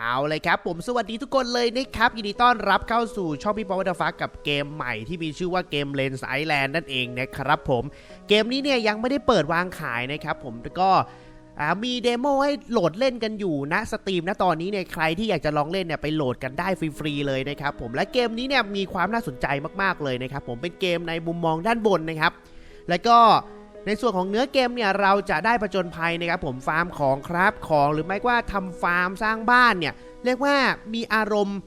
เอาเลยครับผมสวัสดีทุกคนเลยนะครับยินดีต้อนรับเข้าสู่ช่องพี่ปอวัตฟ้ากับเกมใหม่ที่มีชื่อว่าเกม Lens Island นั่นเองนะครับผมเกมนี้เนี่ยยังไม่ได้เปิดวางขายนะครับผมแล้วก็มีเดโมให้โหลดเล่นกันอยู่นะสตรีมนะตอนนี้เนี่ยใครที่อยากจะลองเล่นเนี่ยไปโหลดกันได้ฟรีๆเลยนะครับผมและเกมนี้เนี่ยมีความน่าสนใจมากๆเลยนะครับผมเป็นเกมในมุมมองด้านบนนะครับ แล้วก็ ในส่วนของเนื้อเกมเนี่ยเราจะได้ประจนภัยนะครับผมฟาร์มของครับของหรือไม่ว่าทำฟาร์มสร้างบ้านเนี่ยเรียกว่ามีอารมณ์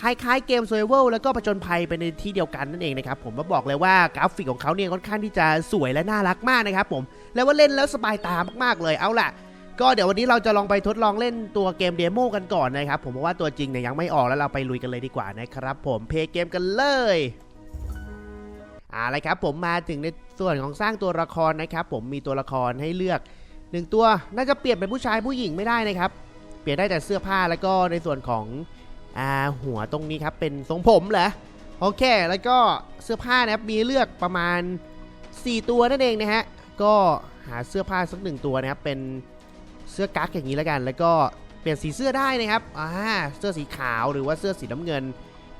คล้ายๆเกม s u r v i v a l แล้วก็ประจนภัยไปในที่เดียวกันนั่นเองนะครับผมมาบอกเลยว่ากราฟิกของเขาเนี่ยค่อนข้างที่จะสวยและน่ารักมากนะครับผมแล้วว่าเล่นแล้วสบายตามากๆเลยเอาล่ะ ก็เดี๋ยววันนี้เราจะลองไปทดลองเล่นตัวเกมเดโมกันก่อนนะครับผมเพราะว่าตัวจริงเนี่ยยังไม่ออกแล้วเราไปลุยกันเลยดีกว่านะครับผมเพย์เกมกันเลย อาละครับผมมาถึงในส่วนของสร้างตัวละครนะครับ ผมมีตัวละครให้เลือกหนึ่งตัวน่าจะเปลี่ยนเป็นผู้ชายผู้หญิงไม่ได้นะครับ เปลี่ยนได้แต่เสื้อผ้าแล้วก็ในส่วนของอ่าหัวตรงนี้ครับเป็นทรงผมเหรอโอเค แล้วก็เสื้อผ้านะครับมีเลือกประมาณ 4 ตัวนั่นเองนะฮะก็หาเสื้อผ้าสักหนึ่งตัวนะครับเป็นเสื้อกั๊กอย่างนี้แล้วกัน แล้วก็เปลี่ยนสีเสื้อได้นะครับอ่าเสื้อสีขาวหรือว่าเสื้อสีน้ำเงิน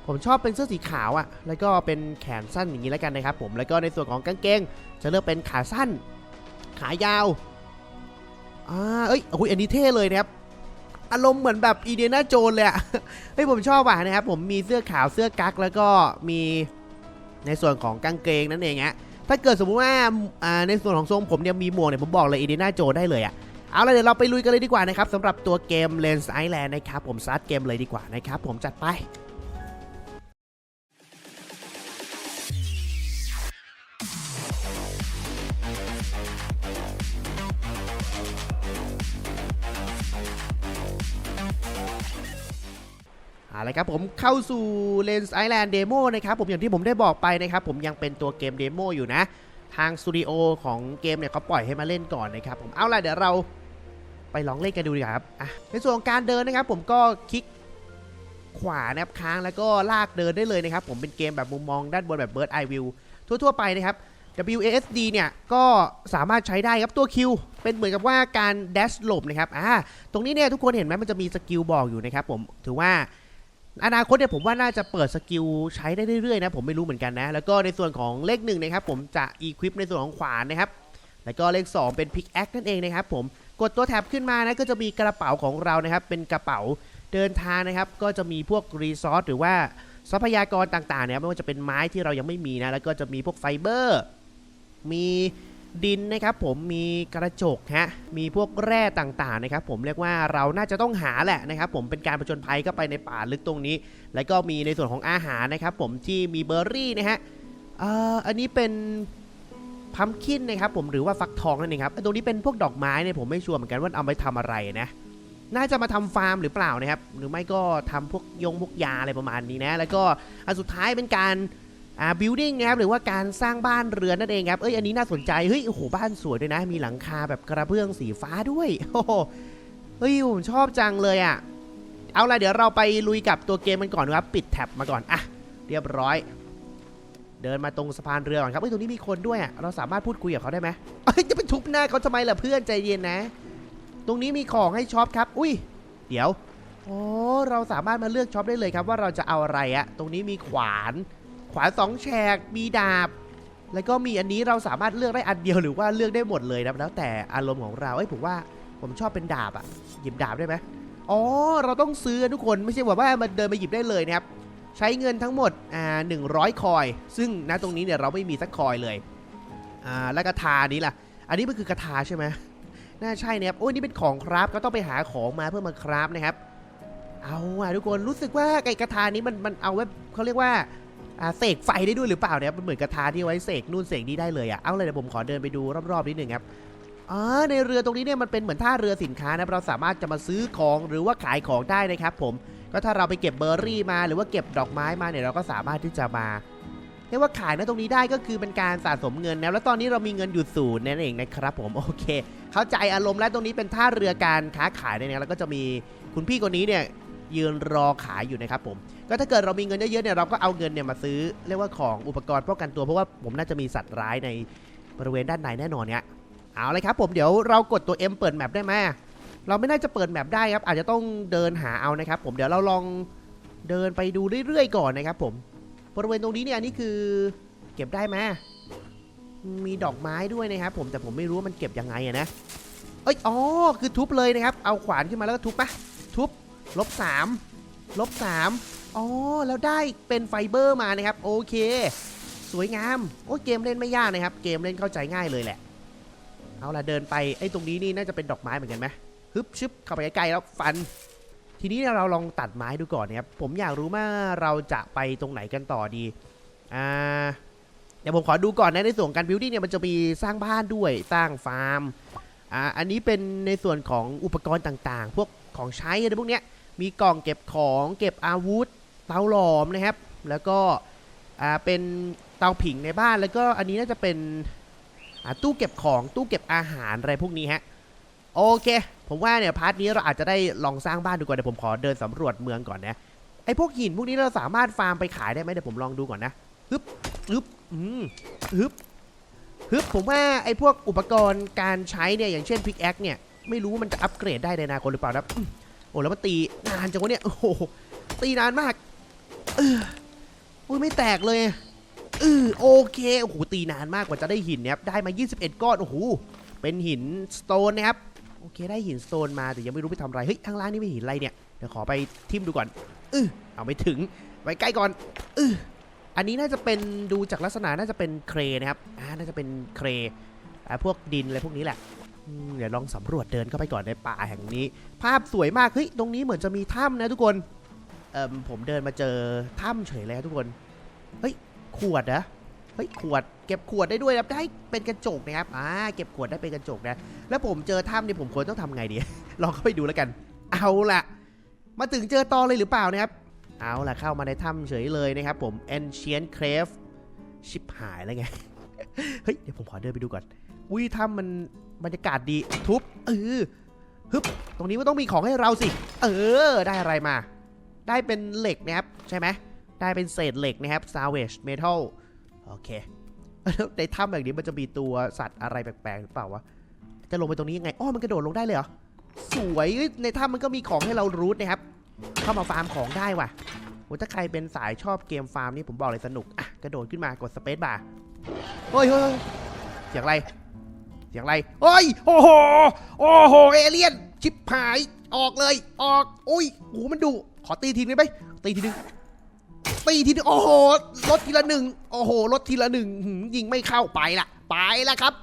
ผมชอบเป็นเสื้อสีขาวอะ่ะ แล้วก็เป็นแขนสั้นอย่างนี้แล้วกันนะครับ ผม แล้วก็ในส่วนของกางเกง จะเลือกเป็นขาสั้น ขายาว อ่า เอ้ยโอ้ยอันนี้เท่เลยนะครับ อารมณ์เหมือนแบบอีเดียนาโจนเลยอะเฮ้ย ผมชอบอะนะครับ ผมมีเสื้อขาว เสื้อกั๊ก แล้วก็มีในส่วนของกางเกงนั่นเองฮะ ถ้าเกิดสมมติว่า อ่า ในส่วนของทรงผมเนี่ยมีหมวกเนี่ยผมบอกเลยอีเดียนาโจนได้เลยอะเอาละเดี๋ยวเราไปลุยกันเลยดีกว่านะครับสำหรับตัวเกม Lens Island นะครับผมซัดเกมเลยดีกว่านะครับผมจัดไป อาละครับผมเข้าสู่ Lens Island Demo นะครับผมอย่างที่ผมได้บอกไปนะครับผมยังเป็นตัวเกมเดโมอยู่นะ ทางสตูดิโอของเกมเนี่ยเขาปล่อยให้มาเล่นก่อนนะครับผมเอาล่ะเดี๋ยวเราไปลองเล่นกันดูดีครับอะในส่วนของการเดินนะครับ ผมก็คลิกขวานะครับค้างแล้วก็ลากเดินได้เลยนะครับ ผมเป็นเกมแบบมุมมองด้านบนแบบ Bird Eye View ทั่วๆไปนะครับ WASD เนี่ยก็สามารถใช้ได้ครับตัว Q เป็นเหมือนกับว่าการแดชหลบนะครับอ่าตรงนี้เนี่ยทุกคนเห็นไหมมันจะมีสกิลบอกอยู่นะครับผมถือว่า อนาคตเนี่ยผมว่าน่าจะเปิดสกิลใช้ได้เรื่อยๆนะผมไม่รู้เหมือนกันนะ แล้วก็ในส่วนของเลขหนึ่งนะครับผมจะ equip ในส่วนของขวานนะครับแล้วก็เลข 2 เป็น pick axe นั่นเองนะครับผมกดตัวแท็บขึ้นมานะก็จะมีกระเป๋าของเรานะครับ เป็นกระเป๋าเดินทางนะครับ ก็จะมีพวกรีซอสหรือว่าทรัพยากรต่างๆเนี่ยไม่ว่าจะเป็นไม้ที่เรายังไม่มีนะแล้วก็จะมีพวกไฟเบอร์ มี ดินนะครับผมมีกระจกฮะมีพวกแร่ต่างๆนะครับผมเรียกว่าเราน่าจะต้องหาแหละนะครับผมเป็นการผจญภัยก็ไปในป่าลึกตรงนี้ แล้วก็มีในส่วนของอาหารนะครับผมที่มีเบอร์รี่นะฮะอ,อันนี้เป็นพัมคินนะครับผมหรือว่าฟักทองนั่นเองครับตรงนี้เป็นพวกดอกไม้เนี่ยผมไม่ชัวร์เหมือนกันว่าเอาไปทำอะไรนะน่าจะมาทำฟาร์มหรือเปล่านะครับ หรือไม่ก็ทำพวกยงพวกยาอะไรประมาณนี้นะ แล้วก็อันสุดท้ายเป็นการ อ่า building นะครับหรือว่าการสร้างบ้านเรือนนั่นเองครับเอ้ยอันนี้น่าสนใจเฮ้ยโอ้โหบ้านสวยด้วยนะ มีหลังคาแบบกระเบื้องสีฟ้าด้วยโอ้โหเฮ้ยผมชอบจังเลยอะ่ะเอาล่ะเดี๋ยวเราไปลุยกับตัวเกมมันก่อนนะครับปิดแท็บมาก่อนอะเรียบร้อย เดินมาตรงสะพานเรือก่อนครับเฮ้ยตรงนี้มีคนด้วยอะ่ะเราสามารถพูดคุยกับเขาได้ไหมเอ้ยจะไปทุบหน้าเขาทำไมล่ะเพื่อนใจเย็นนะ ตรงนี้มีของให้ช็อปครับ อุ้ยเดี๋ยวโอ้เราสามารถมาเลือกช็อปได้เลยครับว่าเราจะเอาอะไรอะตรงนี้มีขวาน ขวานสองแฉกมีดาบ แล้วก็มีอันนี้เราสามารถเลือกได้อันเดียวหรือว่าเลือกได้หมดเลยนะแล้วแต่อารมณ์ของเราเอ้ยผมว่าผมชอบเป็นดาบอะหยิบดาบได้ไหมอ๋อเราต้องซื้อทุกคนไม่ใช่ว่าว่ามันเดินมาหยิบได้เลยนะครับใช้เงินทั้งหมดอ่าหนึ่งร้อยคอย ซึ่งณตรงนี้เนี่ยเราไม่มีสักคอยเลยอ่าแล้วกระทานี้ล่ะ อันนี้มันคือกระทาใช่ไหมน่าใช่นะครับโอ้ยนี่เป็นของครับก็ต้องไปหาของมาเพื่อมาครับนะครับ เอาอะทุกคนรู้สึกว่าไก่กระทานี้มันมันเอาไว้เขาเรียกว่า เสกไฟได้ด้วยหรือเปล่าเนี่ยมันเหมือนกระทาที่ไว้เสกนู่นเสกนี่ได้เลยอะเอาเลยเดี๋ยวผมขอเดินไปดูรอบๆนิดหนึ่งครับอ๋อในเรือตรงนี้เนี่ยมันเป็นเหมือนท่าเรือสินค้านะเราสามารถจะมาซื้อของหรือว่าขายของได้นะครับผมก็ถ้าเราไปเก็บเบอร์รี่มาหรือว่าเก็บดอกไม้มาเนี่ยเราก็สามารถที่จะมาเรียกว่าขายนะตรงนี้ได้ก็คือเป็นการสะสมเงินนะแล้วตอนนี้เรามีเงินอยู่ศูนย์นั่นเองนะครับผมโอเค เข้าใจอารมณ์แล้วตรงนี้เป็นท่าเรือการค้าขายเนี่ยแล้วก็จะมีคุณพี่คนนี้เนี่ย ยืนรอขายอยู่นะครับผมก็ถ้าเกิดเรามีเงินเยอะๆเนี่ยเราก็เอาเงินเนี่ยมาซื้อเรียกว่าของอุปกรณ์ป้องกันตัวเพราะว่าผมน่าจะมีสัตว์ร้ายในบริเวณด้านในแน่นอนเนี่ยเอาเลยครับผมเดี๋ยวเรากดตัว M เปิดแมปได้ไหมเราไม่น่าจะเปิดแมปได้ครับอาจจะต้องเดินหาเอานะครับผมเดี๋ยวเราลองเดินไปดูเรื่อยๆก่อนนะครับผมบริเวณตรงนี้เนี่ยนี่คือเก็บได้ไหมมีดอกไม้ด้วยนะครับผมแต่ผมไม่รู้ว่ามันเก็บยังไงอะนะเอ้ยอ๋อคือทุบเลยนะครับ เอาขวานขึ้นมาแล้วก็ทุบปะทุบ ลบสามลบสามอ๋อ แล้วได้เป็นไฟเบอร์มานะครับ โอเค สวยงาม โอ้เกมเล่นไม่ยากนะครับ เกมเล่นเข้าใจง่ายเลยแหละ เอาล่ะเดินไปไอ้ตรงนี้นี่น่าจะเป็นดอกไม้เหมือนกันไหมฮึบชึบเข้าไปใกล้ๆแล้วฟัน ทีนี้เราลองตัดไม้ดูก่อนนะครับ ผมอยากรู้ว่าเราจะไปตรงไหนกันต่อดี อ่า เดี๋ยวผมขอดูก่อนนะในส่วนของการบิวตี้เนี่ยมันจะมีสร้างบ้านด้วยสร้างฟาร์ม อ่า อันนี้เป็นในส่วนของอุปกรณ์ต่างๆ พวกของใช้อะไรพวกเนี้ย มีกล่องเก็บของเก็บอาวุธ เตาหลอมนะครับ แล้วก็อ่าเป็นเตาผิงในบ้านแล้วก็อันนี้น่าจะเป็นอ่าตู้เก็บของตู้เก็บอาหารอะไรพวกนี้ฮะโอเค ผมว่าเนี่ยพาร์ทนี้เราอาจจะได้ลองสร้างบ้านดูก่อนเดี๋ยวผมขอเดินสำรวจเมืองก่อนนะไอ้พวกหินพวกนี้เราสามารถฟาร์มไปขายได้ไหมเดี๋ยวผมลองดูก่อนนะฮึบฮึบอืมฮึบฮึบผมว่าไอ้พวกอุปกรณ์การใช้เนี่ยอย่างเช่นพิกแอคเนี่ยไม่รู้ว่ามันจะอัปเกรดได้ในอนาคตหรือเปล่านะ โอ้แล้วมันตีนานจังวะเนี่ยโอ้โหตีนานมากเอออุ้ยไม่แตกเลยเออโอเคโอ้โหตีนานมากกว่าจะได้หินเนี่ยครับได้มา 21 ก้อนโอ้โหเป็นหินสโตนนะครับโอเคได้หินสโตนมาแต่ยังไม่รู้ไปทำอะไรเฮ้ยข้างล่างนี่เป็นหินอะไรเนี่ยเดี๋ยวขอไปทิมดูก่อนเออเอาไม่ถึงไปใกล้ก่อนเอออันนี้น่าจะเป็นดูจากลักษณะน่าจะเป็นเครนะครับอ่าน่าจะเป็นเครอ่าพวกดินอะไรพวกนี้แหละ เดี๋ยวลองสำรวจเดินเข้าไปก่อนในป่าแห่งนี้ ภาพสวยมากเฮ้ยตรงนี้เหมือนจะมีถ้ำนะทุกคนเอ่มผมเดินมาเจอถ้ำเฉยเลยทุกคนเฮ้ยขวดนะเฮ้ยขวด เก็บขวดได้ด้วยนะครับได้เป็นกระจกนะครับอ่าเก็บขวดได้เป็นกระจกนะ แล้วผมเจอถ้ำเนี่ยผมควรต้องทำไงดี ลองเข้าไปดูแล้วกัน เอาละมาถึงเจอตอเลยหรือเปล่านะครับเอาล่ะเข้ามาในถ้ำเฉยเลยนะครับผม Ancient Cave ชิบหายแล้วไง เฮ้ย เดี๋ยวผมขอเดินไปดูก่อน อุ้ยถ้ำมัน บรรยากาศดีทุบเออฮึบตรงนี้มันต้องมีของให้เราสิ เออ ได้อะไรมา ได้เป็นเหล็กนะครับ ใช่ไหมได้เป็นเศษเหล็กนะครับ salvage metal โอเคในถ้ำแบบนี้มันจะมีตัวสัตว์อะไรแปลกๆหรือเปล่าวะ จะลงไปตรงนี้ยังไงอ้อมันกระโดดลงได้เลยเหรอ สวย ในถ้ำมันก็มีของให้เรารูทนะครับ เข้ามาฟาร์มของได้ว่ะโหถ้าใครเป็นสายชอบเกมฟาร์มนี่ผมบอกเลยสนุก อะ กระโดดขึ้นมากดสเปซบาร์ เฮ้ยเฮ้ยเฮ้ยเสียงอะไร เสียงอะไรเฮ้ย โอ้โห โอ้โห เอเลี่ยน ชิบหาย ออกเลย ออก อุ้ยโอ้โหมันดุ ขอตีทีนึงได้ไหม ตีทีนึง ตีทีนึง โอ้โหลดทีละหนึ่ง โอ้โหลดทีละหนึ่ง ยิงไม่เข้าไปละ ไปละครับ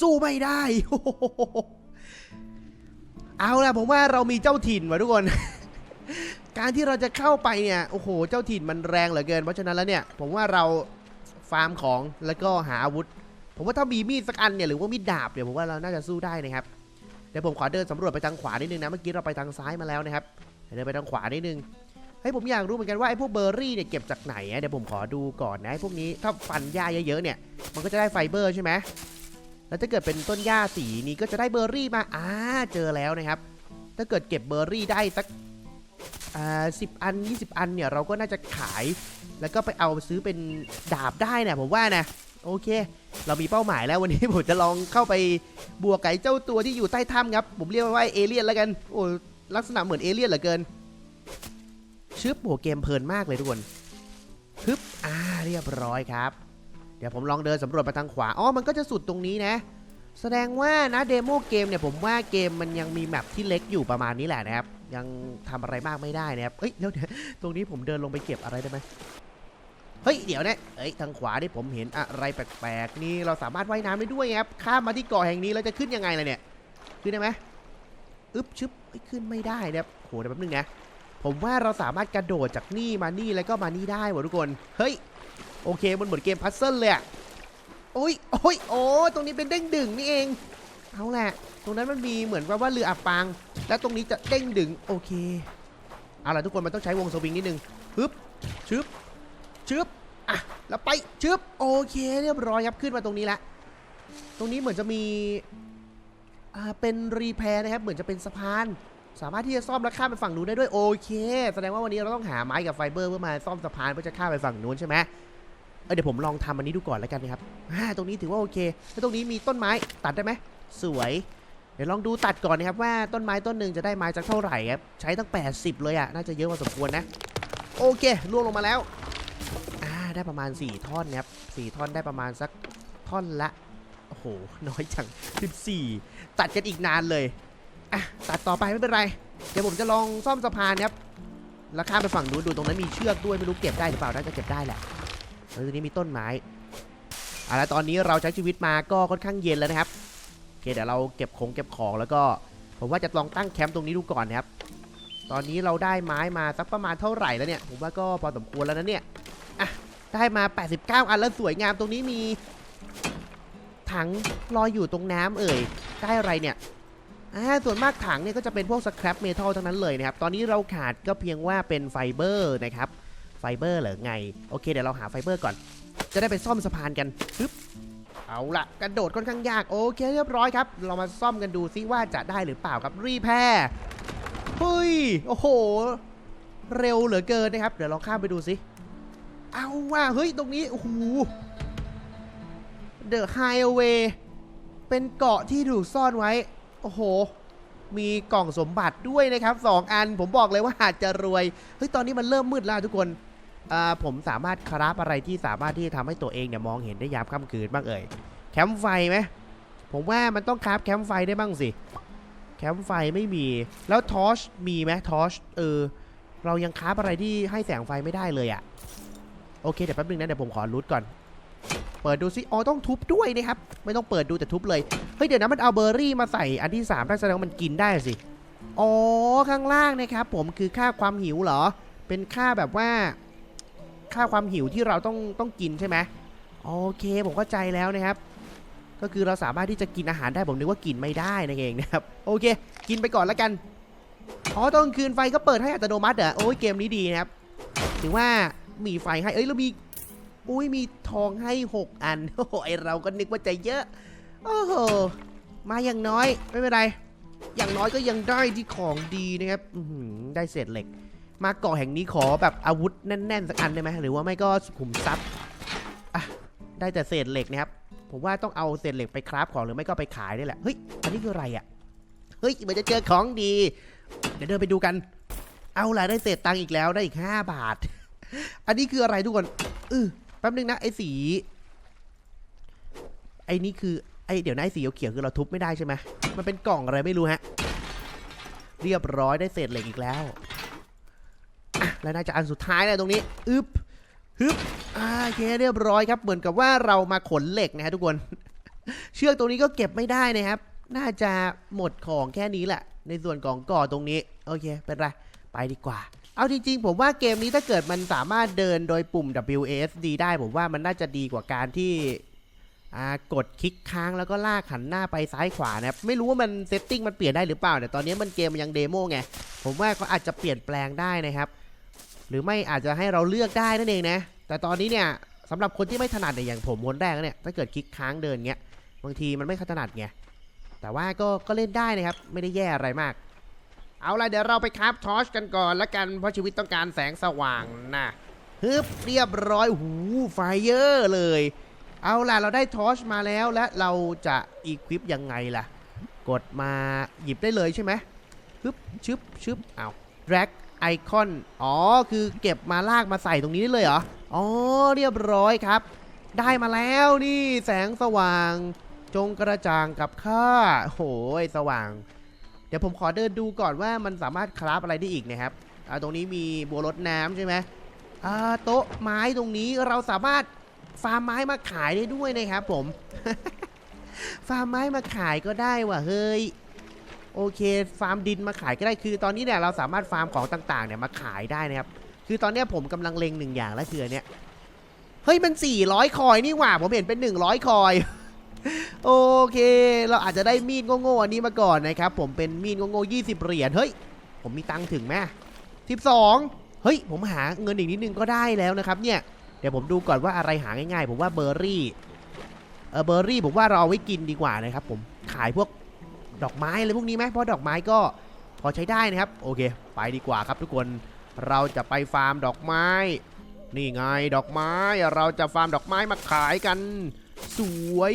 สู้ไม่ได้ เอาละผมว่าเรามีเจ้าถิ่นว่ะทุกคน การที่เราจะเข้าไปเนี่ย โอ้โห เจ้าถิ่นมันแรงเหลือเกิน เพราะฉะนั้นแล้วเนี่ย ผมว่าเราฟาร์มของแล้วก็หาอาวุธ ผมว่าถ้ามีมีดสักอันเนี่ยหรือว่ามีดดาบเนี่ยผมว่าเราน่าจะสู้ได้นะครับเดี๋ยวผมขอเดินสำรวจไปทางขวานิดนึงนะเมื่อกี้เราไปทางซ้ายมาแล้วนะครับเดินไปทางขวานิดนึงเฮ้ยผมอยากรู้เหมือนกันว่าไอ้พวกเบอร์รี่เนี่ยเก็บจากไหนเดี๋ยวผมขอดูก่อนนะไอ้พวกนี้ถ้าฟันหญ้าเยอะๆเนี่ย มันก็จะได้ไฟเบอร์ใช่ไหมแล้วถ้าเกิดเป็นต้นหญ้าสีนี้ก็จะได้เบอร์รี่มาอ่าเจอแล้วนะครับ ถ้าเกิดเก็บเบอร์รี่ได้สักอ่าสิบอัน 20 อันเนี่ยเราก็น่าจะขาย แล้วก็ไปเอาซื้อเป็นดาบได้นะผมว่านะ โอเค เรามีเป้าหมายแล้ววันนี้ผมจะลองเข้าไปบวกไก่เจ้าตัวที่อยู่ใต้ถ้ำครับ ผมเรียกว่าเอเลี่ยนแล้วกัน โอ้ลักษณะเหมือนเอเลี่ยนเหลือเกิน ชึบโหเกมเพลินมากเลยทุกคนฮึบอ่าเรียบร้อยครับ เดี๋ยวผมลองเดินสำรวจไปทางขวา อ๋อ มันก็จะสุดตรงนี้นะ แสดงว่านะเดโมเกมเนี่ยผมว่าเกมมันยังมีแมปที่เล็กอยู่ประมาณนี้แหละนะครับ ยังทำอะไรมากไม่ได้นะครับ เอ้ยแล้วเดี๋ยวตรงนี้ผมเดินลงไปเก็บอะไรได้ไหม เฮ้ยเดี๋ยวนะเอ้ยทางขวานี่ผมเห็นอะไรแปลกๆนี่เราสามารถว่ายน้ำได้ด้วยครับข้ามมาที่เกาะแห่งนี้เราจะขึ้นยังไงล่ะเนี่ยขึ้นได้ไหมอึ๊บชึบขึ้นไม่ได้นะครับโหเดี๋ยวแป๊บนึงนะผมว่าเราสามารถกระโดดจากนี่มานี่แล้วก็มานี่ได้หมดทุกคนเฮ้ยโอเคมันเหมือนเกมพัซเซิลเลยอะโอ้ยโอ้ยโอ้ตรงนี้เป็นเด้งดึงนี่เองเอาแหละตรงนั้นมันมีเหมือนว่าว่าเรืออับปาง แล้วตรงนี้จะเด้งดึงโอเคเอาล่ะทุกคนมันต้องใช้วงสวิงนิดนึงฮึบชึบ ชึบอะแล้วไปชึบโอเคเรียบร้อยครับขึ้นมาตรงนี้ละตรงนี้เหมือนจะมีอ่าเป็นรีแพร์นะครับเหมือนจะเป็นสะพาน สามารถที่จะซ่อมและข้ามไปฝั่งนู้นได้ด้วยโอเค แสดงว่าวันนี้เราต้องหาไม้กับไฟเบอร์เพื่อมาซ่อมสะพานเพื่อจะข้ามไปฝั่งนู้นใช่ไหมเออเดี๋ยวผมลองทำอันนี้ดูก่อนแล้วกันนะครับอ่าตรงนี้ถือว่าโอเค แล้วตรงนี้มีต้นไม้ตัดได้ไหมสวย เดี๋ยวลองดูตัดก่อนนะครับว่าต้นไม้ต้นหนึ่งจะได้ไม้สักเท่าไหร่ครับ ใช้ตั้ง 80 เลยอะ่ะ น่าจะเยอะพอสมควรนะ โอเคล่วงลงมาแล้ว อ่าได้ประมาณ 4 ท่อนนะครับ4ท่อนได้ประมาณสักท่อนละ โอ้โห น้อยจัง 14 ตัดกันอีกนานเลยอะตัดต่อไปไม่เป็นไร เดี๋ยวผมจะลองซ่อมสะพานครับแล้วข้ามไปฝั่งนู้นดูตรงนั้นมีเชือกด้วยไม่รู้เก็บได้หรือเปล่าน่าจะเก็บได้แหละแล้วตรงนี้มีต้นไม้อาละตอนนี้เราใช้ชีวิตมาก็ค่อนข้างเย็นแล้วนะครับโอเคเดี๋ยวเราเก็บของเก็บของแล้วก็ผมว่าจะลองตั้งแคมป์ตรงนี้ดูก่อนนะครับ ตอนนี้เราได้ไม้มาสักประมาณเท่าไหร่แล้วเนี่ย ผมว่าก็พอสมควรแล้วนะเนี่ย อะ ได้มา 89 อันแล้วสวยงามตรงนี้มี ถังลอยอยู่ตรงน้ำเอ่ย ได้อะไรเนี่ยอ่าส่วนมากถังเนี่ยก็จะเป็นพวกสครับเมทัลทั้งนั้นเลยนะครับ ตอนนี้เราขาดก็เพียงว่าเป็นไฟเบอร์นะครับ ไฟเบอร์เหรือไง โอเคเดี๋ยวเราหาไฟเบอร์ก่อน จะได้ไปซ่อมสะพานกันปึ๊บเอาละกระโดดค่อนข้างยากโอเคเรียบร้อยครับ เรามาซ่อมกันดูซิว่าจะได้หรือเปล่าครับรีแพร์เฮ้ย โอ้โห เร็วเหลือเกินนะครับ เดี๋ยวเราข้ามไปดูซิ เอาว่าเฮ้ย ตรงนี้ โอ้โหเดอะไฮเวย์เป็นเกาะที่ถูกซ่อนไว้ โอ้โห มีกล่องสมบัติด้วยนะครับสองอันผมบอกเลยว่าอาจจะรวย เฮ้ย ตอนนี้มันเริ่มมืดแล้วทุกคนผมสามารถคราฟอะไรที่สามารถที่จะทำให้ตัวเองเนี่ยมองเห็นได้ยามค่ำคืนบ้างเอ่ย แคมป์ไฟไหม ผมว่ามันต้องคราฟแคมป์ไฟได้บ้างสิ แคมป์ไฟไม่มี แล้วทอชมีไหมทอชเออ เรายังคราฟอะไรที่ให้แสงไฟไม่ได้เลยอะ โอเคเดี๋ยวแป๊บนึงนะเดี๋ยวผมขอรูทก่อน เปิดดูซิอ๋อต้องทุบด้วยนะครับ ไม่ต้องเปิดดูแต่ทุบเลย เฮ้ยเดี๋ยวนะมันเอาเบอร์รี่มาใส่อันที่3ได้แสดงว่ามันกินได้สิ อ๋อข้างล่างนะครับผมคือค่าความหิวเหรอ เป็นค่าแบบว่า ค่าความหิวที่เราต้องต้องกินใช่ไหมโอเคผมเข้าใจแล้วนะครับ ก็คือเราสามารถที่จะกินอาหารได้ผมนึกว่ากินไม่ได้นั่นเองนะครับ โอเค กินไปก่อนแล้วกัน อ๋อตอนคืนไฟก็เปิดให้อัตโนมัติเหรอโอ้ยเกมนี้ดีนะครับ ถือว่า มีไฟให้ เอ้ยเรามี อุ้ย มีทองให้ 6 อัน โอ้โห ไอเราก็นึกว่าจะเยอะ โอ้โห มาอย่างน้อย ไม่เป็นไร อย่างน้อยก็ยังได้ที่ของดีนะครับได้เศษเหล็ก มาเกาะแห่งนี้ขอแบบอาวุธแน่นๆ สักอันได้ไหม หรือว่าไม่ก็สุขุมทรัพย์อะได้แต่เศษเหล็กนะครับ ผมว่าต้องเอาเศษเหล็กไปคราฟของหรือไม่ก็ไปขายนี่แหละ เฮ้ย อันนี้คืออะไรอะ่ะเฮ้ยเหมันจะเจอของดี เดี๋ยวเดินไปดูกัน เอาล่ะได้เศษตังค์อีกแล้วได้อีก 5 บาท อันนี้คืออะไรทุกคนเออแป๊บนึงนะไอ้สี ไอ้นี่คือไอ้เดี๋ยวนะไอ้สีเขียวคือเราทุบไม่ได้ใช่ไหมมันเป็นกล่องอะไรไม่รู้ฮะ เรียบร้อยได้เศษเหล็กอีกแล้วแล้วน่าจะอันสุดท้ายเลยตรงนี้อึบฮึบอ่าโอเคเรียบร้อยครับ เหมือนกับว่าเรามาขนเหล็กนะฮะทุกคน เชือกตรงนี้ก็เก็บไม่ได้นะครับ น่าจะหมดของแค่นี้แหละ ในส่วนของก่อตรงนี้ โอเค เป็นไร ไปดีกว่า เอาจริงๆ ผมว่าเกมนี้ถ้าเกิดมันสามารถเดินโดยปุ่ม WASD ได้ ผมว่ามันน่าจะดีกว่าการที่กดคลิกค้างแล้วก็ลากหันหน้าไปซ้ายขวานะครับไม่รู้ว่ามันเซตติ้งมันเปลี่ยนได้หรือเปล่าแต่ตอนนี้มันเกมมันยังเดโมไง ผมว่าเขาอาจจะเปลี่ยนแปลงได้นะครับ หรือไม่อาจจะให้เราเลือกได้นั่นเองนะ แต่ตอนนี้เนี่ยสำหรับคนที่ไม่ถนัดเนี่ยอย่างผมคนแรกเนี่ยถ้าเกิดคลิกค้างเดินเงี้ยบางทีมันไม่ถนัดไงแต่ว่าก็ก็เล่นได้นะครับ ไม่ได้แย่อะไรมาก เอาละเดี๋ยวเราไปคราฟทอชกันก่อนละกันเพราะชีวิตต้องการแสงสว่างนะฮึบเรียบร้อยหูไฟเยอร์เลย เอาล่ะเราได้ทอชมาแล้วและเราจะอีควิปยังไงล่ะ กดมาหยิบได้เลยใช่ไหมฮึบชึบชึบเอา drag ไอคอนอ๋อ คือเก็บมาลากมาใส่ตรงนี้ได้เลยเหรอ อ๋อ เรียบร้อยครับ ได้มาแล้วนี่แสงสว่าง จงกระจ่างกับข้าโหยสว่าง ดี๋ยวผมขอเดินดูก่อนว่ามันสามารถคราฟอะไรได้อีกนะครับอ่าตรงนี้มีบัวรดน้ำใช่ไหมอ่าโต๊ะไม้ตรงนี้เราสามารถฟาร์มไม้มาขายได้ด้วยนะครับผม ฟาร์มไม้มาขายก็ได้ว่ะเฮ้ยโอเค ฟาร์มดินมาขายก็ได้คือ ตอนนี้เนี่ยเราสามารถฟาร์มของต่างๆเนี่ยมาขายได้นะครับ คือตอนนี้ผมกำลังเล็งหนึ่งอย่างแล้วคือเนี้ยเฮ้ยมัน400คอยนี่หว่าผมเห็นเป็น100คอย โอเค เราอาจจะได้มีดโง่ๆอันนี้มาก่อนนะครับ ผมเป็นมีดโง่ๆ20 เหรียญ เฮ้ย ผมมีตังค์ถึงไหม12เฮ้ย ผมหาเงินอีกนิดนึงก็ได้แล้วนะครับ เนี่ย เดี๋ยวผมดูก่อนว่าอะไรหาง่ายๆ ผมว่าเบอร์รี่ เออเบอร์รี่ผมว่าเราเอาไว้กินดีกว่านะครับ ผม ขายพวกดอกไม้อะไรพวกนี้ไหมเพราะดอกไม้ก็พอใช้ได้นะครับ โอเค ไปดีกว่าครับทุกคน เราจะไปฟาร์มดอกไม้ นี่ไงดอกไม้ เราจะฟาร์มดอกไม้มาขายกัน สวย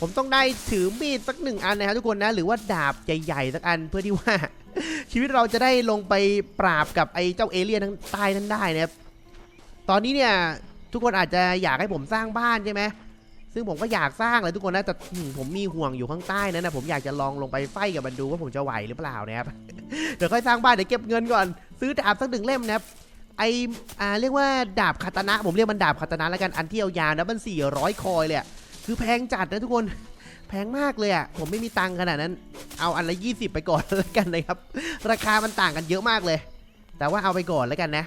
ผมต้องได้ถือมีดสักหนึ่งอันนะครับทุกคนนะ หรือว่าดาบใหญ่ๆสักอันเพื่อที่ว่า ชีวิตเราจะได้ลงไปปราบกับไอ้เจ้าเอเลี่ยนทั้งใต้นั้นได้นะครับตอนนี้เนี่ยทุกคนอาจจะอยากให้ผมสร้างบ้านใช่ไหมซึ่งผมก็อยากสร้างเลยทุกคนนะแต่ผมมีห่วงอยู่ข้างใต้นั้นนะผมอยากจะลองลงไปไฟกับมันดูว่าผมจะไหวหรือเปล่านะครับเดี๋ยวค่อยสร้างบ้านเดี๋ยวเก็บเงินก่อน ซื้อดาบสักหนึ่งเล่มนะครับไออ่าเรียกว่าดาบคาตนะ ผมเรียกมันดาบคาตนะแล้วกันอันที่ยาวๆนะมัน400 คอยเลย คือแพงจัดนะทุกคนแพงมากเลยอะผมไม่มีตังค์ขนาดนั้น เอาอันละ 20 ไปก่อนแล้วกันนะครับ ราคามันต่างกันเยอะมากเลย แต่ว่าเอาไปก่อนแล้วกันนะ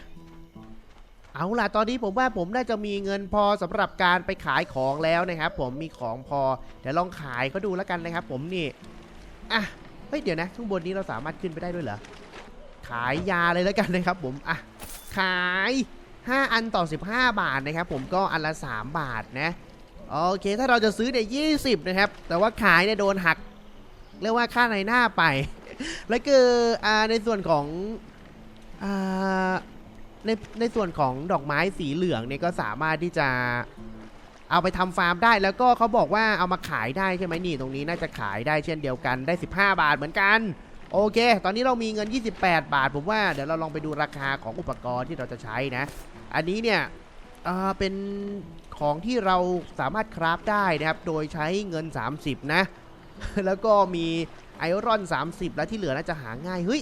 เอาล่ะตอนนี้ผมว่าผมน่าจะมีเงินพอสำหรับการไปขายของแล้วนะครับ ผมมีของพอเดี๋ยวลองขายเขาดูแล้วกันนะครับ ผมนี่อะเฮ้ยเดี๋ยวนะข้างบนนี้เราสามารถขึ้นไปได้ด้วยเหรอขายยาเลยแล้วกันนะครับ ผมอะขาย 5 อันต่อ 15 บาทนะครับ ผมก็อันละ 3 บาทนะ โอเค ถ้าเราจะซื้อเนี่ยยีนะครับ แต่ว่าขายเนี่ยโดนหัก เรียกว่าค่าในหน้าไป แล้วคืออ่าในส่วนของอ่าในในส่วนของดอกไม้สีเหลืองเนี่ยก็สามารถที่จะเอาไปทำฟาร์มได้แล้วก็เขาบอกว่าเอามาขายได้ใช่ไหมนี่ตรงนี้น่าจะขายได้เช่นเดียวกันได้ 15 บาทเหมือนกัน โอเค ตอนนี้เรามีเงิน 28 บาท ผมว่าเดี๋ยวเราลองไปดูราคาของอุปกรณ์ที่เราจะใช้นะ อันนี้เนี่ยเเป็น ของที่เราสามารถคราฟได้นะครับ โดยใช้เงิน 30 นะ แล้วก็มีไอรอน 30 แล้วที่เหลือน่าจะหาง่าย เฮ้ย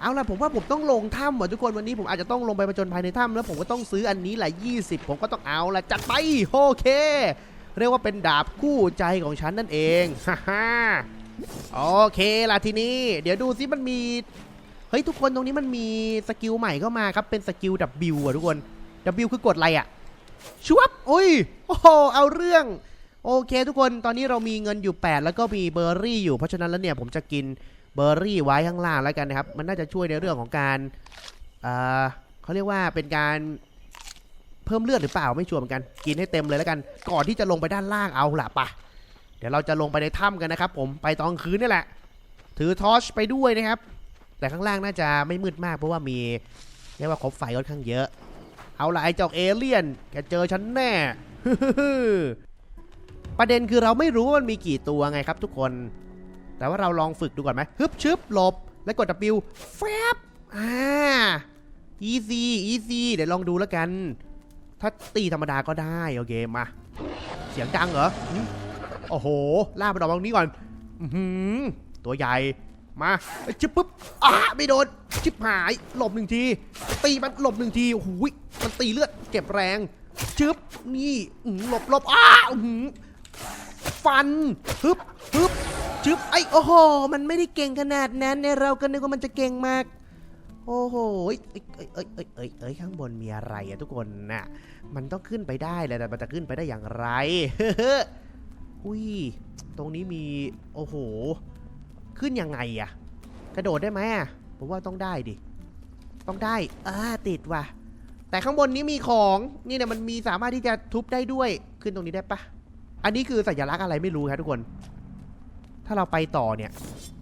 เอาล่ะผมว่าผมต้องลงถ้ำว่ะทุกคนวันนี้ผมอาจจะต้องลงไปผจญภัยในถ้ำแล้วผมก็ต้องซื้ออันนี้แหละ 20 ผมก็ต้องเอาละจัดไปโอเค เรียกว่าเป็นดาบคู่ใจของฉันนั่นเองฮ่าฮ่าโอเคล่ะทีนี้ เดี๋ยวดูซิมันมีเฮ้ยทุกคนตรงนี้มันมีสกิลใหม่เข้ามาครับเป็นสกิล W อะทุกคน W คือกดอะไรอะ ชวบอุ้ย โอ้โห เอาเรื่อง โอเคทุกคน ตอนนี้เรามีเงินอยู่ 8 แล้วก็มีเบอร์รี่อยู่ เพราะฉะนั้นแล้วเนี่ยผมจะกินเบอร์รี่ไว้ข้างล่างแล้วกันนะครับ มันน่าจะช่วยในเรื่องของการอ่าเขาเรียกว่าเป็นการเพิ่มเลือดหรือเปล่าไม่ชัวร์เหมือนกัน กินให้เต็มเลยแล้วกัน ก่อนที่จะลงไปด้านล่างเอาล่ะปะ เดี๋ยวเราจะลงไปในถ้ำกันนะครับ ผม ไปตอนคืนนี่แหละ ถือทอชไปด้วยนะครับ แต่ข้างล่างน่าจะไม่มืดมากเพราะว่ามีเรียกว่าคบไฟค่อนข้างเยอะ เอาละไอ้เจ้าเอเลี่ยนแกเจอฉันแน่ ประเด็นคือเราไม่รู้ว่ามันมีกี่ตัวไงครับทุกคน แต่ว่าเราลองฝึกดูก่อนไหมฮึบชึบหลบ แล้วกด W แฟบอ่า easy easy เดี๋ยวลองดูแล้วกัน ถ้าตีธรรมดาก็ได้ โอเค มา เสียงดังเหรอ โอ้โหล่ามันออกมาตรงนี้ก่อนอือหือตัวใหญ่ มาชิบปุ๊บอ้าไม่โดนชิบหายหลบหนึ่งที ตีมันหลบหนึ่งทีโอ้โหยมันตีเลือดเก็บแรงชึบนี่อื้อหลบหลบอ้าอื้อหือฟันฮึบฮึบชึบไอ้โอ้โห มันไม่ได้เก่งขนาดนั้นเนี่ยเราก็นึกว่ามันจะเก่งมาก โอ้โหเอ้ยเอ้ยเอ้ยเอ้ยเอ้ยเอ้ยข้างบนมีอะไรอะทุกคนน่ะ มันต้องขึ้นไปได้แหละแต่มันจะขึ้นไปได้อย่างไรอุ้ยตรงนี้มีโอ้โห ขึ้นยังไงอะกระโดดได้ไหมอะผมว่าต้องได้ดิ ต้องได้อ่าติดว่ะ แต่ข้างบนนี้มีของนี่เนี่ยมันมีสามารถที่จะทุบได้ด้วยขึ้นตรงนี้ได้ปะอันนี้คือสัญลักษณ์อะไรไม่รู้ครับทุกคน ถ้าเราไปต่อเนี่ย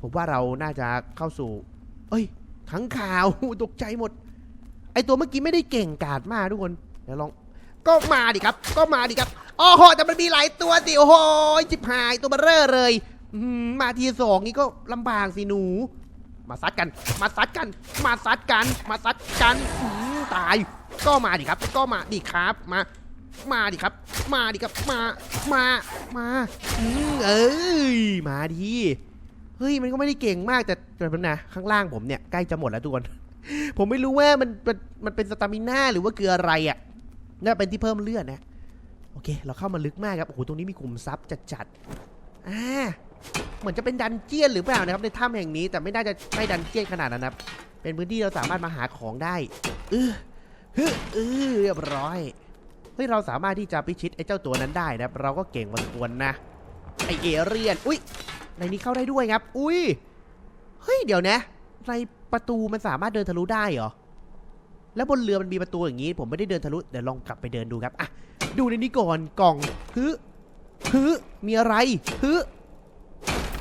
ผมว่าเราน่าจะเข้าสู่ เอ้ยขังข่าวตกใจหมด ไอตัวเมื่อกี้ไม่ได้เก่งกาจมากทุกคนเดี๋ยวลองก็มาดิครับ ก็มาดิครับ โอ้โห แต่มันมีหลายตัวสิ โอ้โหจิบหายตัวเบลเลอร์เลย อื้อหือมาทีสองนี่ก็ลำบากสิหนู มาซัดกัน มาซัดกัน มาซัดกัน มาซัดกันอือตาย ก็มาดิครับ ก็มาดิครับ มา มาดิครับ มาดิครับ มา มา มาอืมเอ้ย มาดิ เฮ้ย มันก็ไม่ได้เก่งมากแต่แต่เป็นนะข้างล่างผมเนี่ยใกล้จะหมดแล้วทุกคน ผมไม่รู้ว่ามันมันมันเป็นสตามิน่าหรือว่าคืออะไรอะ น่าเป็นที่เพิ่มเลือดนะ โอเค เราเข้ามาลึกมากครับ โอ้โห ตรงนี้มีกลุ่มซับจัดๆ อ่า เหมือนจะเป็นดันเจียนหรือเปล่านะครับในถ้ำแห่งนี้แต่ไม่น่าจะใช่ดันเจียนขนาดนั้นนะครับเป็นพื้นที่เราสามารถมาหาของได้เออเฮึเออเรียบร้อยเฮ้ยเราสามารถที่จะพิชิตไอ้เจ้าตัวนั้นได้นะครับ เราก็เก่งพอสมควรนะไอเอเรียน อุ้ยในนี้เข้าได้ด้วยครับ อุ้ยเฮ้ยเดี๋ยวนะ ในประตูมันสามารถเดินทะลุได้เหรอแล้วบนเรือมันมีประตูอย่างนี้ ผมไม่ได้เดินทะลุเดี๋ยวลองกลับไปเดินดูครับอะดูในนี้ก่อนกล่องฮึฮึมีอะไรฮึ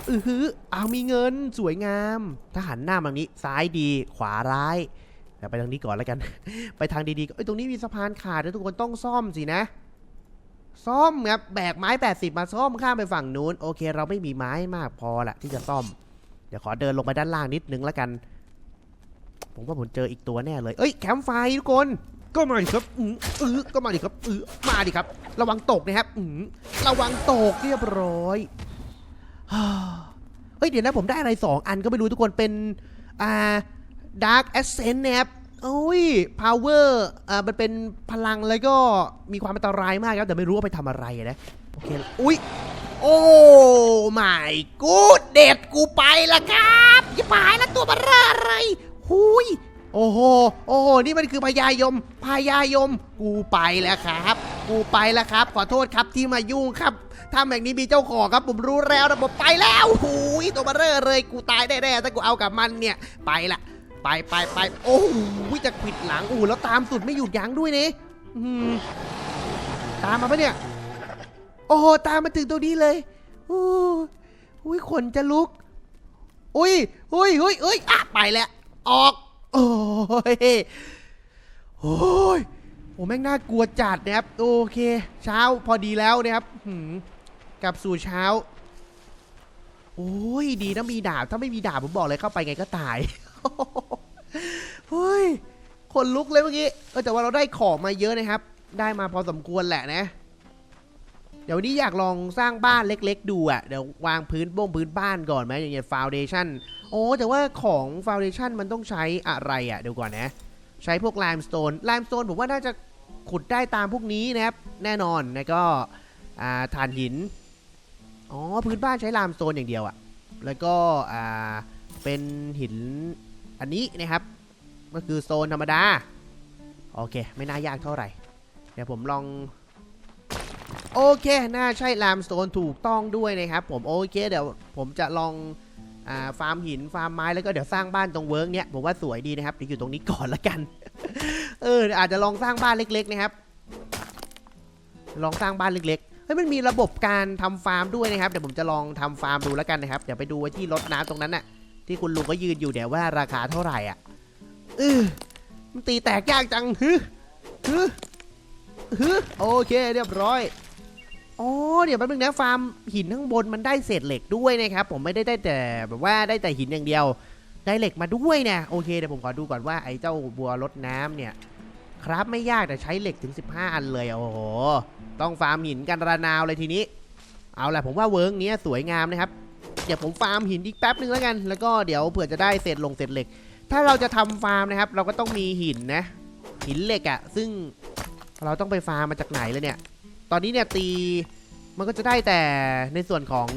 อือฮึอ้ามีเงินสวยงามถ้าหันหน้ามาทางนี้ซ้ายดีขวาร้ายเดี๋ยวไปทางนี้ก่อนแล้วกัน ไปทางดีๆเอ้ยตรงนี้มีสะพานขาดนะทุกคนต้องซ่อมสินะ ซ่อมครับแบกไม้ 80 มาซ่อมข้ามไปฝั่งนู้นโอเค เราไม่มีไม้มากพอละที่จะซ่อม เดี๋ยวขอเดินลงไปด้านล่างนิดนึงแล้วกัน ผมว่าผมเจออีกตัวแน่เลย เอ้ยแคมไฟทุกคนก็มาดิครับอืออก็มาดิครับอือมาดิครับ ระวังตกนะครับอือระวังตกเรียบร้อย เฮ้ย เดี๋ยวนะผมได้อะไร2อันก็ไม่รู้ทุกคนเป็น อ่า Dark Ascent นะครับโอ้ย Power อ่ามันเป็นพลังแล้วก็มีความอันตรายมากครับแต่ไม่รู้ว่าไปทำอะไรนะ โอเค อุ้ยโอ้ไม่กูเด็ดกูไปละครับอย่าไปแล้วตัวมันร่าอะไรหุยโอ้โห โอ้โห นี่มันคือพญายมพญายม กูไปแล้วครับ กูไปแล้วครับ ขอโทษครับที่มายุ่งครับถ้าแห่งนี้มีเจ้าของครับผมรู้แล้วนะผมไปแล้วหุยตัวมาเร่อเลยกูตายแน่ๆถ้ากูเอากับมันเนี่ยไปละไปไปไปโอ้โหจะขิดหลังอู้แล้วตามสุดไม่หยุดยั้งด้วยนี่ตามมาปะเนี่ย โอ้โหตามมาถึงตรงนี้เลยโอ้อุ้ยขนจะลุก อุ้ยอุ้ยอุ้ยอุ้ยอะไปแล้วออก โอ้ยโอ้ย โอ้แม่งน่ากลัวจัดนะครับ โอเค เช้าพอดีแล้วนะครับหืมกลับสู่เช้า โอ้ยดีนะมีดาบ ถ้าไม่มีดาบผมบอกเลยเข้าไปไงก็ตายเฮ้ยคนลุกเลยเมื่อกี้เออแต่ว่าเราได้ของมาเยอะนะครับ ได้มาพอสมควรแหละนะ เดี๋ยววันนี้อยากลองสร้างบ้านเล็ก ๆ ดูอะ่ะ เดี๋ยววางพื้นบ้งพื้นบ้านก่อนไหมอย่างเงี้ยฟาวเดชั่นโอ้แต่ว่าของฟาวเดชั่นมันต้องใช้อะไรอะ่ะเดี๋ยวก่อนนะ ใช้พวกไลม์สโตนไลม์สโตนผมว่าน่าจะขุดได้ตามพวกนี้นะครับ แน่นอนแล้วก็อ่านหิน อ๋อ พื้นบ้านใช้ไลม์สโตนอย่างเดียวอะแล้วก็เป็นหินอันนี้นะครับ ก็คือโซนธรรมดา โอเค ไม่น่ายากเท่าไหร่ เดี๋ยวผมลองโอเค น่าใช่ลามสโตนถูกต้องด้วยนะครับผม โอเค เดี๋ยวผมจะลอง ฟาร์มหินฟาร์มไม้แล้วก็เดี๋ยวสร้างบ้านตรงเวิร์กเนี้ยผมว่าสวยดีนะครับเดี๋ยวอยู่ตรงนี้ก่อนละกัน เอออาจจะลองสร้างบ้านเล็ก ๆ นะครับ ลองสร้างบ้านเล็กๆเฮ้ยมันมีระบบการทำฟาร์มด้วยนะครับเดี๋ยวผมจะลองทำฟาร์มดูแล้วกันนะครับเดี๋ยวไปดูไว้ที่รถน้ำตรงนั้นน่ะที่คุณลุงก็ยืนอยู่เดี๋ยวว่าราคาเท่าไหร่อะเออมันตีแตกยากจังฮึฮึฮึโอเคเรียบร้อย อ๋อเดี๋ยวแป๊บนึงนะฟาร์มหินข้างบนมันได้เศษเหล็กด้วยนะครับผมไม่ได้ได้แต่แบบว่าได้แต่หินอย่างเดียวได้เหล็กมาด้วยเนะโอเคเดี๋ยวผมขอดูก่อนว่าไอ้เจ้าบัวรดน้ำเนี่ยครับไม่ยากแต่ใช้เหล็กถึง 15 อันเลยโอ้โหต้องฟาร์มหินกันระนาวเลยทีนี้ เอาล่ะผมว่าเวิร์กเนี้ยสวยงามนะครับ เดี๋ยวผมฟาร์มหินอีกแป๊บนึงแล้วกัน แล้วก็เดี๋ยวเผื่อจะได้เศษลงเศษเหล็ก ถ้าเราจะทำฟาร์มนะครับ เราก็ต้องมีหินนะ หินเหล็กอะ่ะซึ่งเราต้องไปฟาร์มมาจากไหนเลยเนี่ย ตอนนี้เนี่ยตีมันก็จะได้แต่ในส่วนของ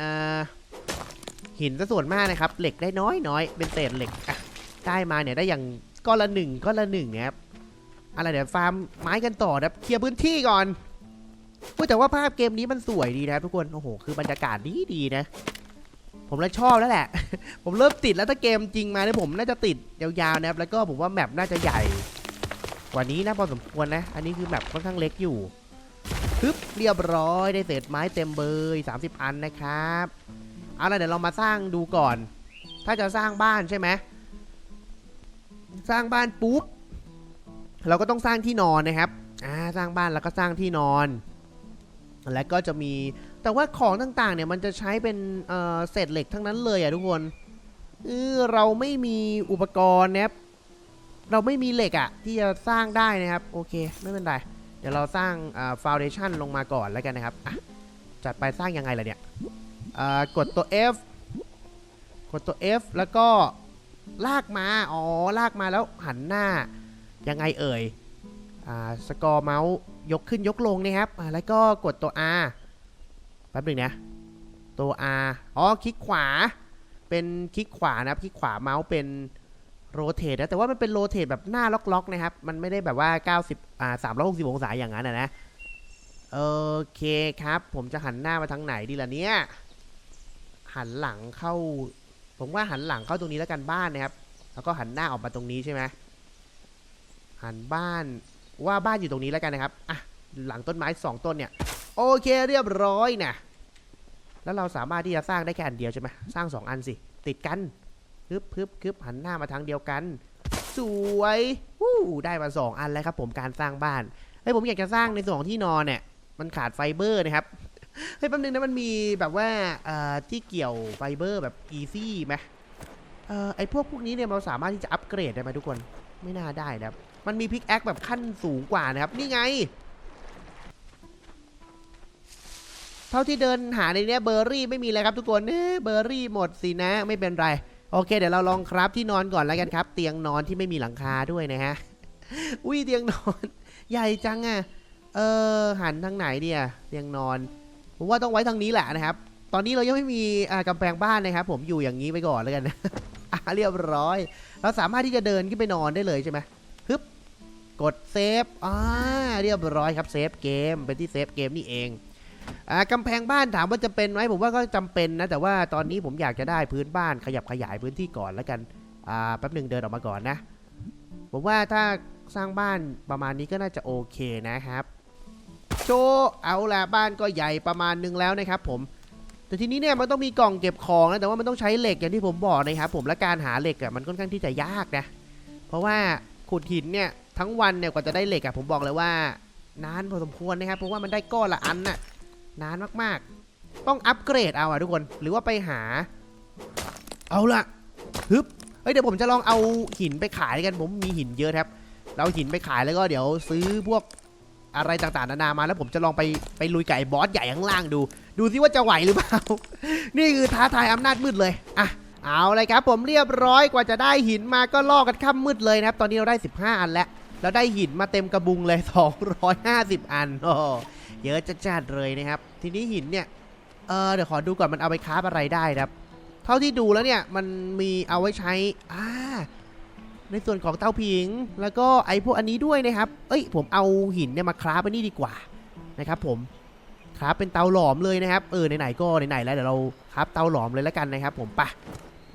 อหินซะส่วนมากนะครับ เหล็กได้น้อยน้อยเป็นเศษเหล็กอะได้มาเนี่ยได้อย่างก้อนละหนึ่งก้อนละหนึ่งนะครับอะไรเดี๋ยวฟาร์มไม้กันต่อนะครับเคลียร์พื้นที่ก่อนพูดแต่ว่าภาพเกมนี้มันสวยดีนะทุกคนโอ้โหคือบรรยากาศดีดีนะ ผมเลยชอบแล้วแหละ ผมเริ่มติดแล้วถ้าเกมจริงมาเนี่ยผมน่าจะติดยาวๆนะครับแล้วก็ผมว่าแมปน่าจะใหญ่ กว่านี้นะพอสมควรนะ อันนี้คือแมปค่อนข้างเล็กอยู่ ปึ๊บเรียบร้อยได้เศษไม้เต็มเบย30 อันนะครับเอาละเดี๋ยวเรามาสร้างดูก่อน ถ้าจะสร้างบ้านใช่ไหมสร้างบ้านปุ๊บเราก็ต้องสร้างที่นอนนะครับอ่าสร้างบ้านแล้วก็สร้างที่นอน แล้วก็จะมีแต่ว่าของต่างๆเนี่ยมันจะใช้เป็นเอ่อเศษเหล็กทั้งนั้นเลยอะทุกคนเออเราไม่มีอุปกรณ์นะครับเราไม่มีเหล็กอะที่จะสร้างได้นะครับ โอเค ไม่เป็นไร เดี๋ยวเราสร้างฟาวเดชันลงมาก่อนแล้วกันนะครับอะจัดไปสร้างยังไงล่ะเนี่ยกดตัว F กดตัว F แล้วก็ลากมา อ๋อ ลากมาแล้วหันหน้า ยังไงเอ่ยอสกอร์เมาส์ยกขึ้นยกลงนะครับแล้วก็กดตัว R แป๊บหนึ่งนะ ตัว R อ๋อ คลิกขวา เป็นคลิกขวานะครับ คลิกขวาเมาส์เป็น โรเตทนะแต่ว่ามันเป็นโรเตทแบบหน้าล็อกๆนะครับ มันไม่ได้แบบว่า 90อ่า360 องศาอย่างนั้นนะโอเคครับ ผมจะหันหน้ามาทางไหนดีล่ะเนี่ย หันหลังเข้า ผมว่าหันหลังเข้าตรงนี้แล้วกันบ้านนะครับ แล้วก็หันหน้าออกมาตรงนี้ใช่ไหมหันบ้านว่าบ้านอยู่ตรงนี้แล้วกันนะครับอะหลังต้นไม้สองต้นเนี่ยโอเคเรียบร้อยนะแล้วเราสามารถที่จะสร้างได้แค่อันเดียวใช่ไหมสร้างสองอันสิ ติดกัน พึบพึบพึบหันหน้ามาทางเดียวกัน สวยวู้ได้มาสองอันแล้วครับผมการสร้างบ้านเฮ้ยผมอยากจะสร้างในส่วนของที่นอนเนี่ยมันขาดไฟเบอร์นะครับเฮ้ยแป๊บนึงนะมันมีแบบว่าเอ่อที่เกี่ยวไฟเบอร์แบบอีซี่ไหมเอ่อไอพวกพวกนี้เนี่ยเราสามารถที่จะอัปเกรดได้ไหมทุกคนไม่น่าได้นะครับมันมีพิกแอคแบบขั้นสูงกว่านะครับ นี่ไง เท่าที่เดินหาในเนี้ยเบอร์รี่ไม่มีเลยครับทุกคนเอ๊ะเบอร์รี่หมดสินะไม่เป็นไร โอเค เดี๋ยวเราลองครับที่นอนก่อนแล้วกันครับ เตียงนอนที่ไม่มีหลังคาด้วยนะฮะอุ้ยเตียงนอน ใหญ่จังอะเออหันทางไหนเนี่ยเตียงนอนผมว่าต้องไว้ทางนี้แหละนะครับ ตอนนี้เรายังไม่มีอ่ากำแพงบ้านนะครับ ผมอยู่อย่างนี้ไปก่อนแล้วกันอะเรียบร้อย เราสามารถที่จะเดินขึ้นไปนอนได้เลยใช่ไหมฮึบกดเซฟอ่าเรียบร้อยครับเซฟเกมเป็นที่เซฟเกมนี่เอง กำแพงบ้านถามว่าจะเป็นไหมผมว่าก็จำเป็นนะ แต่ว่าตอนนี้ผมอยากจะได้พื้นบ้านขยับขยายพื้นที่ก่อนแล้วกันแป๊บหนึ่งเดินออกมาก่อนนะ ผมว่าถ้าสร้างบ้านประมาณนี้ก็น่าจะโอเคนะครับ โชเอาละบ้านก็ใหญ่ประมาณนึงแล้วนะครับ ผม แต่ทีนี้เนี่ยมันต้องมีกล่องเก็บของนะแต่ว่ามันต้องใช้เหล็กอย่างที่ผมบอกนะครับผมและการหาเหล็กอะมันค่อนข้างที่จะยากนะ เพราะว่าขุดหินเนี่ยทั้งวันเนี่ยกว่าจะได้เหล็กอะผมบอกเลยว่านานพอสมควรนะครับเพราะว่ามันได้ก้อนละอันน่ะ นานมากๆ ต้องอัปเกรดเอาอะทุกคน หรือว่าไปหา เอาละฮึบ เฮ้ยเดี๋ยวผมจะลองเอาหินไปขายกัน ผมมีหินเยอะครับ เราหินไปขายแล้วก็เดี๋ยวซื้อพวกอะไรต่างๆนานามาแล้วผมจะลองไปไปลุยไอ้บอสใหญ่ข้างล่างดู ดูซิว่าจะไหวหรือเปล่า นี่คือท้าทายอำนาจมืดเลยอะเอาเลยครับ ผมเรียบร้อยกว่าจะได้หินมาก็ล่อกันค่ำมืดเลยนะครับ ตอนนี้เราได้ 15 อันแล้วแล้วได้หินมาเต็มกระบุงเลย 250 อันโอ้ เยอะจัดๆเลยนะครับ ทีนี้หินเนี่ย เออเดี๋ยวขอดูก่อนมันเอาไปคราฟอะไรได้ครับ เท่าที่ดูแล้วเนี่ยมันมีเอาไว้ใช้อ่าในส่วนของเตาผิง แล้วก็ไอพวกอันนี้ด้วยนะครับ เอ้ย ผมเอาหินเนี่ยมาคราฟไปนี่ดีกว่านะครับผมคราฟเป็นเตาหลอมเลยนะครับ เออไหนๆก็ไหนๆแล้วเดี๋ยวเราคราฟเตาหลอมเลยแล้วกันนะครับ ผมปะ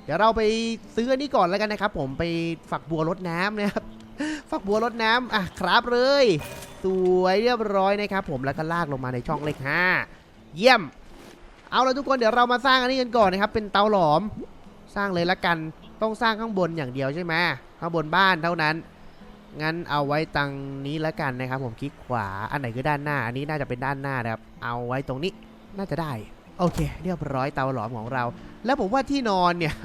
เดี๋ยวเราไปซื้ออันนี้ก่อนแล้วกันนะครับ ผมไปฝักบัวรดน้ำนะครับ ฝักบัวรดน้ำอะคราฟเลย สวยเรียบร้อยนะครับผมแล้วก็ลากลงมาในช่องเลขห้าเยี่ยม เอาละทุกคนเดี๋ยวเรามาสร้างอันนี้กันก่อนนะครับ เป็นเตาหลอมสร้างเลยละกันต้องสร้างข้างบนอย่างเดียวใช่ไหมข้างบนบ้านเท่านั้น งั้นเอาไว้ตังนี้ละกันนะครับ ผมคลิกขวาอันไหนคือด้านหน้า อันนี้น่าจะเป็นด้านหน้านะครับ เอาไว้ตรงนี้น่าจะได้ โอเค เรียบร้อยเตาหลอมของเรา แล้วผมว่าที่นอนเนี่ย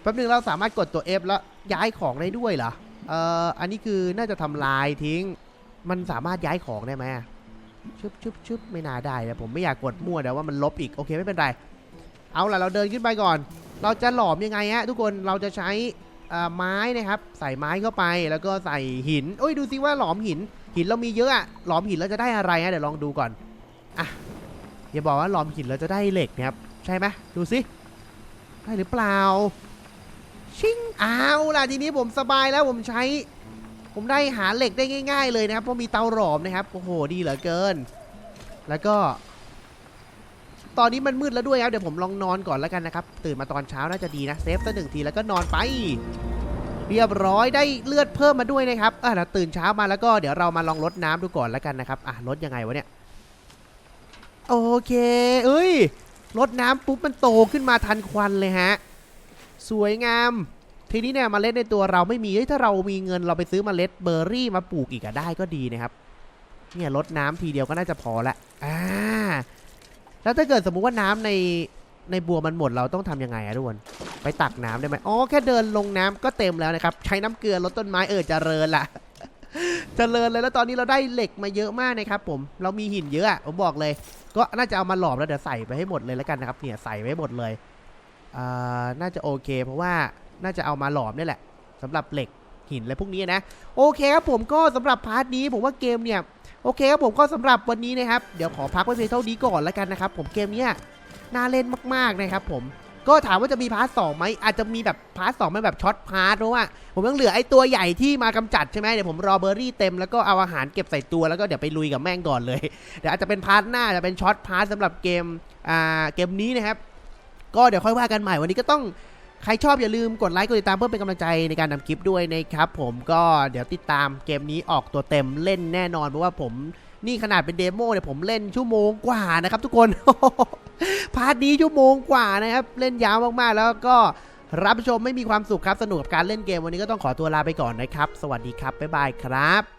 แป๊บนึงเราสามารถกดตัว F แล้วย้ายของได้ด้วยเหรอเอ่ออันนี้คือน่าจะทำลายทิ้ง มันสามารถย้ายของได้ไหมชึบชึบชึบไม่น่าได้นะผมไม่อยากกดมั่วเดี๋ยวว่ามันลบอีกโอเคไม่เป็นไรเอาล่ะเราเดินขึ้นไปก่อน เราจะหลอมยังไงฮะทุกคนเราจะใช้อ่อไม้นะครับ ใส่ไม้เข้าไปแล้วก็ใส่หินโอ้ยดูซิว่าหลอมหิน หินเรามีเยอะอะหลอมหินเราจะได้อะไรฮะเดี๋ยวลองดูก่อนอะอย่าบอกว่าหลอมหินเราจะได้เหล็กนะครับใช่ไหมดูสิได้หรือเปล่าชิงเอาล่ะทีนี้ผมสบายแล้วผมใช้ ผมได้หาเหล็กได้ง่าย ๆ เลยนะครับเพราะมีเตาหลอมนะครับโอ้โหดีเหลือเกิน แล้วก็ ตอนนี้มันมืดแล้วด้วยครับเดี๋ยวผมลองนอนก่อนแล้วกันนะครับ ตื่นมาตอนเช้าน่าจะดีนะเซฟสักหนึ่งทีแล้วก็นอนไปเรียบร้อยได้เลือดเพิ่มมาด้วยนะครับอะเดี๋ยวตื่นเช้ามาแล้วก็เดี๋ยวเรามาลองลดน้ำดูก่อนแล้วกันนะครับอะลดยังไงวะเนี่ยโอเค เอ้ยลดน้ำปุ๊บมันโตขึ้นมาทันควันเลยฮะ สวยงาม ทีนี้เนี่ยเมล็ดในตัวเราไม่มีถ้าเรามีเงินเราไปซื้อเมล็ดเบอร์รี่มาปลูกอีกอะได้ก็ดีนะครับ เนี่ยลดน้ำทีเดียวก็น่าจะพอละอ่าแล้วถ้าเกิดสมมุติว่าน้ำในในบัวมันหมดเราต้องทำยังไงอะทุกคนไปตักน้ำได้ไหมอ๋อแค่เดินลงน้ำก็เต็มแล้วนะครับ ใช้น้ำเกลือลดต้นไม้เออเจริญละเจริญเลยแล้วตอนนี้เราได้เหล็กมาเยอะมากนะครับผมเรามีหินเยอะอะผมบอกเลย ก็น่าจะเอามาหลอมแล้วเดี๋ยวใส่ไปให้หมดเลยแล้วกันนะครับเนี่ยใส่ไว้หมดเลยอ่าน่าจะโอเค เพราะว่า น่าจะเอามาหลอมนี่แหละสำหรับเหล็กหินอะไรพวกนี้นะ โอเคครับผมก็สำหรับพาร์ทนี้ผมว่าเกมเนี่ยโอเคครับผมก็สำหรับวันนี้นะครับเดี๋ยวขอพักไว้เพียงเท่านี้ก่อนแล้วกันนะครับ ผมเกมเนี้ยน่าเล่นมากๆนะครับผมก็ถามว่าจะมีพาร์ทสองไหมอาจจะมีแบบพาร์ทสองแบบช็อตพาร์ทเพราะว่า ผมยังเหลือไอ้ตัวใหญ่ที่มากำจัดใช่ไหมเดี๋ยวผมรอเบอร์รี่เต็มแล้วก็เอาอาหารเก็บใส่ตัวแล้วก็เดี๋ยวไปลุยกับแม่งก่อนเลยเดี๋ยวอาจจะเป็นพาร์ทหน้าจะเป็นช็อตพาร์ทสำหรับเกมอ่าเกมนี้นะครับก็เดี๋ยวค่อยว่ากันใหม่วันนี้ก็ต้อง ใครชอบอย่าลืมกดไลค์กดติดตามเพื่อเป็นกำลังใจในการทำคลิปด้วยนะครับผมก็เดี๋ยวติดตามเกมนี้ออกตัวเต็มเล่นแน่นอนเพราะว่าผมนี่ขนาดเป็นเดโมเนี่ยผมเล่นชั่วโมงกว่านะครับทุกคน พาร์ทนี้ชั่วโมงกว่านะครับ เล่นยาวมากๆ แล้วก็รับชมไม่มีความสุขครับ สนุกกับการเล่นเกมวันนี้ก็ต้องขอตัวลาไปก่อนนะครับ สวัสดีครับ บ๊ายบายครับ